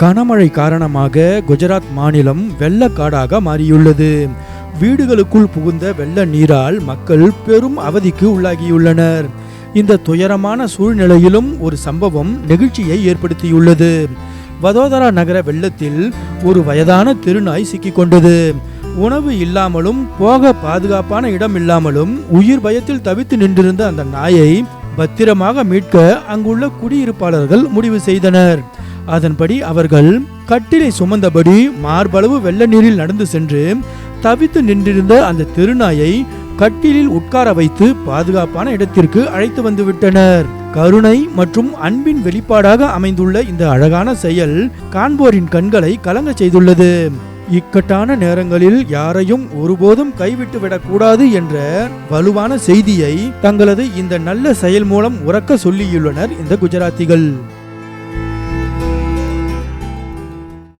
கனமழை காரணமாக குஜராத் மாநிலம் வெள்ளக்காடாக மாறியுள்ளது. வீடுகளுக்குள் புகுந்த வெள்ள நீரால் மக்கள் பெரும் அவதிக்கு உள்ளாகியுள்ளனர். இந்த துயரமான சூழ்நிலையிலும் ஒரு சம்பவம் நெகிழ்ச்சியை ஏற்படுத்தியுள்ளது. வதோதரா நகர வெள்ளத்தில் ஒரு வயதான திருநாய் சிக்கிக்கொண்டது உணவு இல்லாமலும் போக பாதுகாப்பான இடம் இல்லாமலும் உயிர் பயத்தில் தவித்து நின்றிருந்த அந்த நாயை பத்திரமாக மீட்க அங்குள்ள குடியிருப்பாளர்கள் முடிவு செய்தனர். அதன்படி அவர்கள் கட்டிலை சுமந்தபடி மார்பளவு வெள்ள நீரில் நடந்து சென்று தவித்து நின்றிருந்த அந்த திருநாயை கட்டிலில் உட்கார வைத்து பாதுகாப்பான இடத்திற்கு அழைத்து வந்துவிட்டனர் கருணை மற்றும் அன்பின் வெளிப்பாடாக அமைந்துள்ள இந்த அழகான செயல் காண்போரின் கண்களை கலங்க செய்துள்ளது. இக்கட்டான நேரங்களில் யாரையும் ஒருபோதும் கைவிட்டு விடக்கூடாது என்ற வலுவான செய்தியை தங்களது இந்த நல்ல செயல் மூலம் உறக்க சொல்லியுள்ளனர் இந்த குஜராத்திகள்.